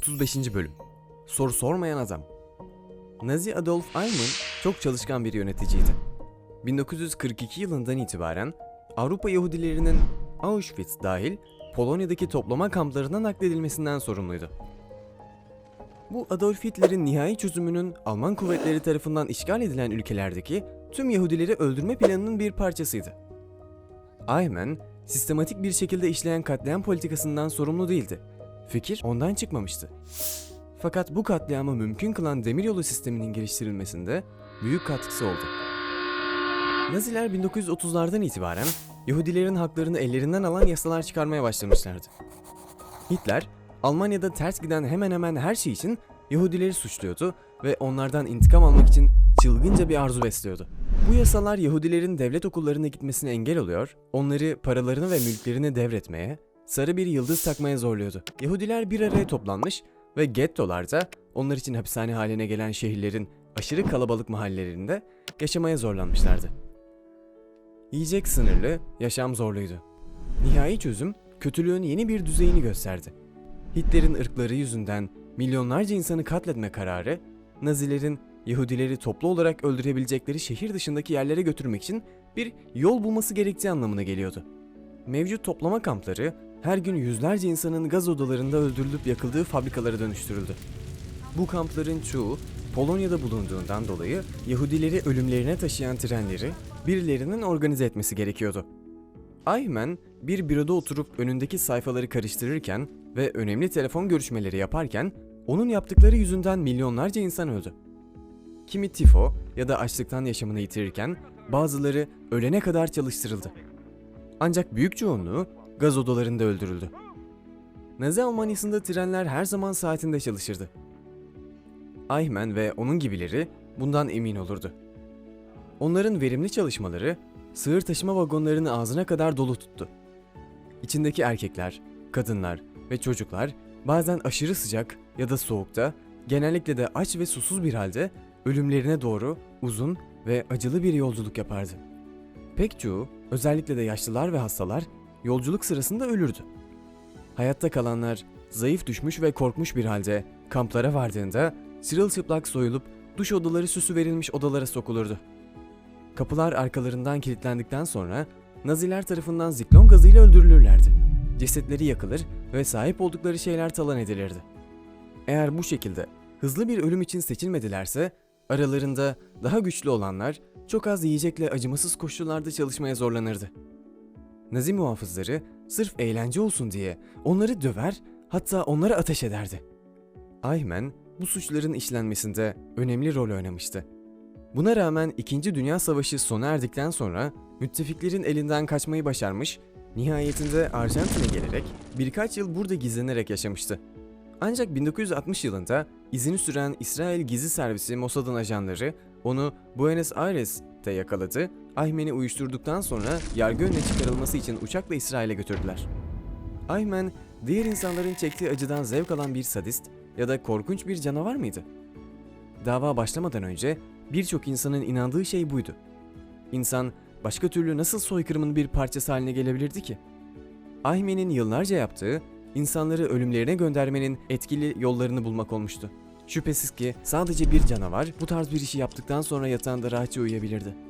35. Bölüm Soru sormayan adam Nazi Adolf Eichmann çok çalışkan bir yöneticiydi. 1942 yılından itibaren Avrupa Yahudilerinin Auschwitz dahil Polonya'daki toplama kamplarına nakledilmesinden sorumluydu. Bu Adolf Hitler'in nihai çözümünün Alman kuvvetleri tarafından işgal edilen ülkelerdeki tüm Yahudileri öldürme planının bir parçasıydı. Eichmann, sistematik bir şekilde işleyen katliam politikasından sorumlu değildi. Fikir ondan çıkmamıştı. Fakat bu katliamı mümkün kılan demiryolu sisteminin geliştirilmesinde büyük katkısı oldu. Naziler 1930'lardan itibaren Yahudilerin haklarını ellerinden alan yasalar çıkarmaya başlamışlardı. Hitler, Almanya'da ters giden hemen hemen her şey için Yahudileri suçluyordu ve onlardan intikam almak için çılgınca bir arzu besliyordu. Bu yasalar Yahudilerin devlet okullarına gitmesine engel oluyor, onları paralarını ve mülklerini devretmeye, sarı bir yıldız takmaya zorluyordu. Yahudiler bir araya toplanmış ve gettolarda onlar için hapishane haline gelen şehirlerin aşırı kalabalık mahallelerinde yaşamaya zorlanmışlardı. Yiyecek sınırlı, yaşam zorluydu. Nihai çözüm kötülüğün yeni bir düzeyini gösterdi. Hitler'in ırkları yüzünden milyonlarca insanı katletme kararı, Nazilerin Yahudileri toplu olarak öldürebilecekleri şehir dışındaki yerlere götürmek için bir yol bulması gerektiği anlamına geliyordu. Mevcut toplama kampları her gün yüzlerce insanın gaz odalarında öldürülüp yakıldığı fabrikalara dönüştürüldü. Bu kampların çoğu Polonya'da bulunduğundan dolayı Yahudileri ölümlerine taşıyan trenleri birilerinin organize etmesi gerekiyordu. Aymen bir büroda oturup önündeki sayfaları karıştırırken ve önemli telefon görüşmeleri yaparken onun yaptıkları yüzünden milyonlarca insan öldü. Kimi tifo ya da açlıktan yaşamını yitirirken bazıları ölene kadar çalıştırıldı. Ancak büyük çoğunluğu gaz odalarında öldürüldü. Nazi Almanyası'nda trenler her zaman saatinde çalışırdı. Eichmann ve onun gibileri bundan emin olurdu. Onların verimli çalışmaları sığır taşıma vagonlarını ağzına kadar dolu tuttu. İçindeki erkekler, kadınlar ve çocuklar bazen aşırı sıcak ya da soğukta, genellikle de aç ve susuz bir halde ölümlerine doğru uzun ve acılı bir yolculuk yapardı. Pek çoğu, özellikle de yaşlılar ve hastalar yolculuk sırasında ölürdü. Hayatta kalanlar zayıf düşmüş ve korkmuş bir halde kamplara vardığında sırılçıplak soyulup duş odaları süsü verilmiş odalara sokulurdu. Kapılar arkalarından kilitlendikten sonra Naziler tarafından ziklon gazıyla öldürülürlerdi. Cesetleri yakılır ve sahip oldukları şeyler talan edilirdi. Eğer bu şekilde hızlı bir ölüm için seçilmedilerse aralarında daha güçlü olanlar çok az yiyecekle acımasız koşullarda çalışmaya zorlanırdı. Nazi muhafızları sırf eğlence olsun diye onları döver hatta onlara ateş ederdi. Aymen bu suçların işlenmesinde önemli rol oynamıştı. Buna rağmen 2. Dünya Savaşı sona erdikten sonra müttefiklerin elinden kaçmayı başarmış, nihayetinde Arjantin'e gelerek birkaç yıl burada gizlenerek yaşamıştı. Ancak 1960 yılında izini süren İsrail gizli servisi Mossad'ın ajanları onu Buenos Aires'te yakaladı, Aymen'i uyuşturduktan sonra yargı önüne çıkarılması için uçakla İsrail'e götürdüler. Aymen, diğer insanların çektiği acıdan zevk alan bir sadist ya da korkunç bir canavar mıydı? Dava başlamadan önce birçok insanın inandığı şey buydu. İnsan başka türlü nasıl soykırımın bir parçası haline gelebilirdi ki? Aymen'in yıllarca yaptığı, insanları ölümlerine göndermenin etkili yollarını bulmak olmuştu. Şüphesiz ki sadece bir canavar bu tarz bir işi yaptıktan sonra yatağında rahatça uyuyabilirdi.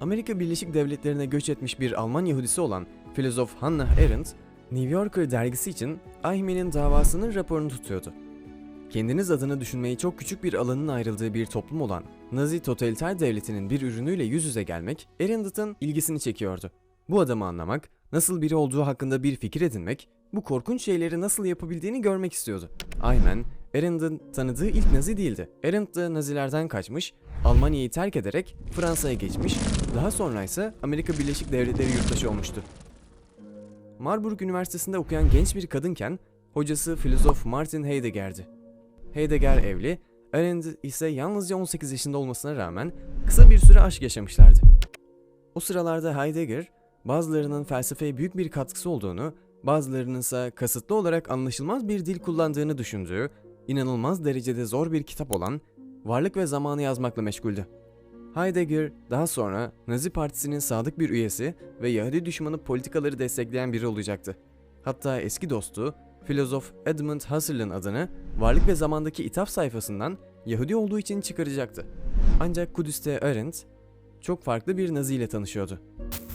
Amerika Birleşik Devletleri'ne göç etmiş bir Alman Yahudisi olan filozof Hannah Arendt, New Yorker dergisi için Aymen'in davasının raporunu tutuyordu. Kendiniz adına düşünmeyi çok küçük bir alanın ayrıldığı bir toplum olan Nazi totaliter devletinin bir ürünüyle yüz yüze gelmek Arendt'ın ilgisini çekiyordu. Bu adamı anlamak, nasıl biri olduğu hakkında bir fikir edinmek, bu korkunç şeyleri nasıl yapabildiğini görmek istiyordu. Aymen, Arendt'ın tanıdığı ilk Nazi değildi. Arendt de Nazilerden kaçmış, Almanya'yı terk ederek Fransa'ya geçmiş, daha sonra ise Amerika Birleşik Devletleri yurttaşı olmuştu. Marburg Üniversitesi'nde okuyan genç bir kadınken hocası filozof Martin Heidegger'di. Heidegger evli, Arendt ise yalnızca 18 yaşında olmasına rağmen kısa bir süre aşk yaşamışlardı. O sıralarda Heidegger, bazılarının felsefeye büyük bir katkısı olduğunu, bazılarının ise kasıtlı olarak anlaşılmaz bir dil kullandığını düşündüğü, inanılmaz derecede zor bir kitap olan Varlık ve Zamanı yazmakla meşguldü. Heidegger daha sonra Nazi Partisi'nin sadık bir üyesi ve Yahudi düşmanı politikaları destekleyen biri olacaktı. Hatta eski dostu filozof Edmund Husserl'ın adını Varlık ve Zamandaki İtaf sayfasından Yahudi olduğu için çıkaracaktı. Ancak Kudüs'te Arendt çok farklı bir Nazi ile tanışıyordu.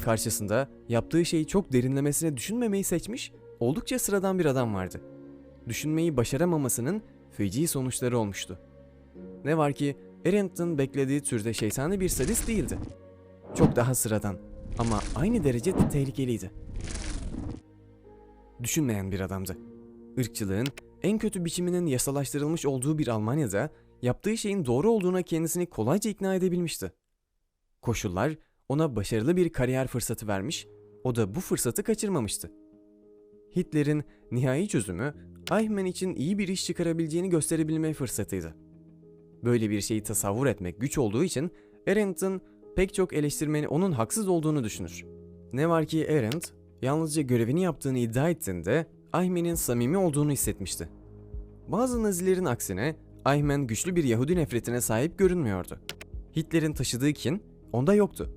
Karşısında yaptığı şeyi çok derinlemesine düşünmemeyi seçmiş, oldukça sıradan bir adam vardı. Düşünmeyi başaramamasının feci sonuçları olmuştu. Ne var ki Arendt'ın beklediği türde şeytani bir sadist değildi. Çok daha sıradan ama aynı derece de tehlikeliydi. Düşünmeyen bir adamdı. Irkçılığın en kötü biçiminin yasalaştırılmış olduğu bir Almanya'da yaptığı şeyin doğru olduğuna kendisini kolayca ikna edebilmişti. Koşullar ona başarılı bir kariyer fırsatı vermiş, o da bu fırsatı kaçırmamıştı. Hitler'in nihai çözümü Eichmann için iyi bir iş çıkarabileceğini gösterebilme fırsatıydı. Böyle bir şeyi tasavvur etmek güç olduğu için Arendt'ın pek çok eleştirmeni onun haksız olduğunu düşünür. Ne var ki Arendt yalnızca görevini yaptığını iddia ettiğinde Eichmann'in samimi olduğunu hissetmişti. Bazı Nazilerin aksine Eichmann güçlü bir Yahudi nefretine sahip görünmüyordu. Hitler'in taşıdığı kin onda yoktu.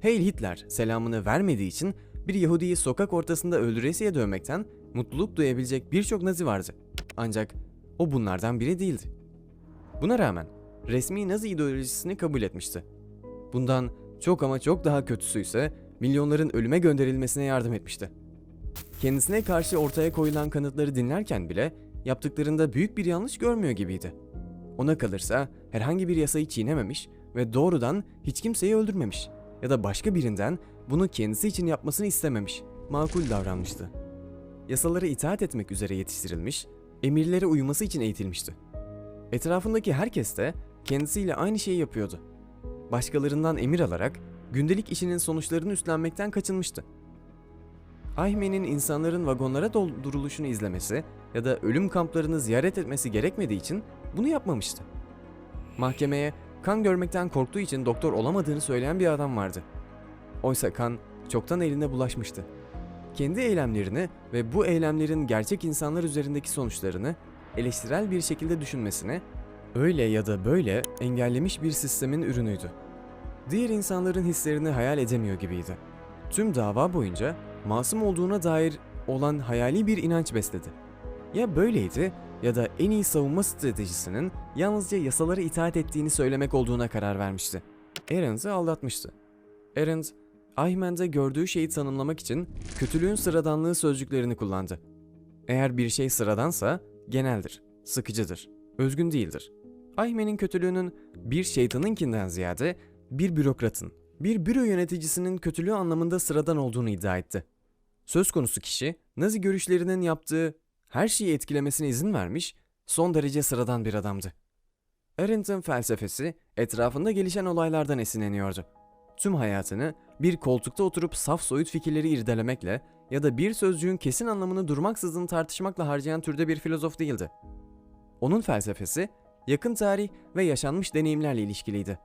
Heil Hitler selamını vermediği için bir Yahudiyi sokak ortasında öldüresiye dövmekten mutluluk duyabilecek birçok Nazi vardı. Ancak o bunlardan biri değildi. Buna rağmen resmi Nazi ideolojisini kabul etmişti. Bundan çok ama çok daha kötüsü ise milyonların ölüme gönderilmesine yardım etmişti. Kendisine karşı ortaya koyulan kanıtları dinlerken bile yaptıklarında büyük bir yanlış görmüyor gibiydi. Ona kalırsa herhangi bir yasayı çiğnememiş ve doğrudan hiç kimseyi öldürmemiş ya da başka birinden bunu kendisi için yapmasını istememiş, makul davranmıştı. Yasalara itaat etmek üzere yetiştirilmiş, emirlere uyması için eğitilmişti. Etrafındaki herkes de kendisiyle aynı şeyi yapıyordu. Başkalarından emir alarak gündelik işinin sonuçlarını üstlenmekten kaçınmıştı. Aymen'in insanların vagonlara dolduruluşunu izlemesi ya da ölüm kamplarını ziyaret etmesi gerekmediği için bunu yapmamıştı. Mahkemeye kan görmekten korktuğu için doktor olamadığını söyleyen bir adam vardı. Oysa kan çoktan eline bulaşmıştı. Kendi eylemlerini ve bu eylemlerin gerçek insanlar üzerindeki sonuçlarını eleştirel bir şekilde düşünmesini öyle ya da böyle engellemiş bir sistemin ürünüydü. Diğer insanların hislerini hayal edemiyor gibiydi. Tüm dava boyunca masum olduğuna dair olan hayali bir inanç besledi. Ya böyleydi ya da en iyi savunma stratejisinin yalnızca yasalara itaat ettiğini söylemek olduğuna karar vermişti. Arendt'ı aldatmıştı. Arendt, Eichmann'de gördüğü şeyi tanımlamak için kötülüğün sıradanlığı sözcüklerini kullandı. Eğer bir şey sıradansa geneldir, sıkıcıdır, özgün değildir. Eichmann'in kötülüğünün bir şeytanınkinden ziyade bir bürokratın, bir büro yöneticisinin kötülüğü anlamında sıradan olduğunu iddia etti. Söz konusu kişi, Nazi görüşlerinin yaptığı her şeyi etkilemesine izin vermiş, son derece sıradan bir adamdı. Arendt'ın felsefesi etrafında gelişen olaylardan esinleniyordu. Tüm hayatını bir koltukta oturup saf soyut fikirleri irdelemekle ya da bir sözcüğün kesin anlamını durmaksızın tartışmakla harcayan türde bir filozof değildi. Onun felsefesi yakın tarih ve yaşanmış deneyimlerle ilişkiliydi.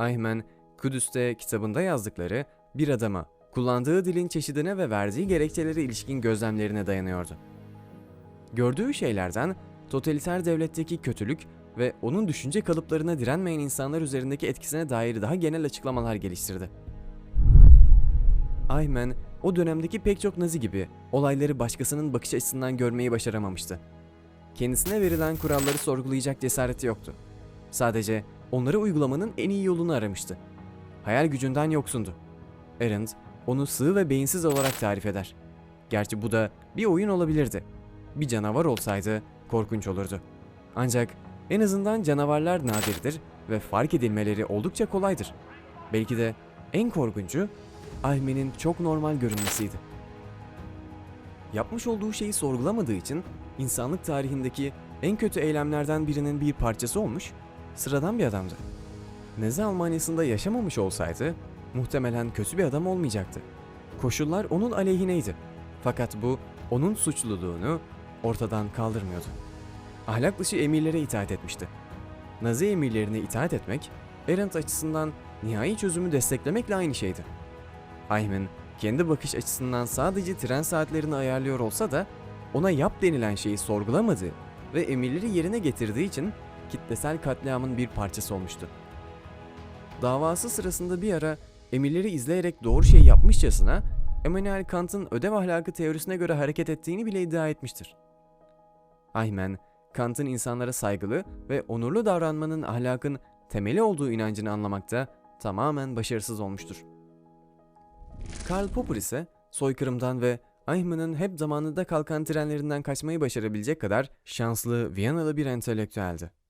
Eichmann, Kudüs'te kitabında yazdıkları bir adama kullandığı dilin çeşidine ve verdiği gerekçelere ilişkin gözlemlerine dayanıyordu. Gördüğü şeylerden totaliter devletteki kötülük ve onun düşünce kalıplarına direnmeyen insanlar üzerindeki etkisine dair daha genel açıklamalar geliştirdi. Eichmann, o dönemdeki pek çok nazi gibi olayları başkasının bakış açısından görmeyi başaramamıştı. Kendisine verilen kuralları sorgulayacak cesareti yoktu. Sadece onları uygulamanın en iyi yolunu aramıştı. Hayal gücünden yoksundu. Arendt onu sığ ve beyinsiz olarak tarif eder. Gerçi bu da bir oyun olabilirdi. Bir canavar olsaydı korkunç olurdu. Ancak en azından canavarlar nadirdir ve fark edilmeleri oldukça kolaydır. Belki de en korkuncu Aymen'in çok normal görünmesiydi. Yapmış olduğu şeyi sorgulamadığı için insanlık tarihindeki en kötü eylemlerden birinin bir parçası olmuş, sıradan bir adamdı. Nazi Almanya'sında yaşamamış olsaydı muhtemelen kötü bir adam olmayacaktı. Koşullar onun aleyhineydi. Fakat bu onun suçluluğunu ortadan kaldırmıyordu. Ahlak dışı emirlere itaat etmişti. Nazi emirlerine itaat etmek, Arendt açısından nihai çözümü desteklemekle aynı şeydi. Eichmann kendi bakış açısından sadece tren saatlerini ayarlıyor olsa da ona yap denilen şeyi sorgulamadığı ve emirleri yerine getirdiği için kitlesel katliamın bir parçası olmuştu. Davası sırasında bir ara emirleri izleyerek doğru şeyi yapmışçasına Immanuel Kant'ın ödev ahlakı teorisine göre hareket ettiğini bile iddia etmiştir. Eichmann, Kant'ın insanlara saygılı ve onurlu davranmanın ahlakın temeli olduğu inancını anlamakta tamamen başarısız olmuştur. Karl Popper ise soykırımdan ve Eichmann'ın hep zamanında kalkan trenlerinden kaçmayı başarabilecek kadar şanslı Viyanalı bir entelektüeldi.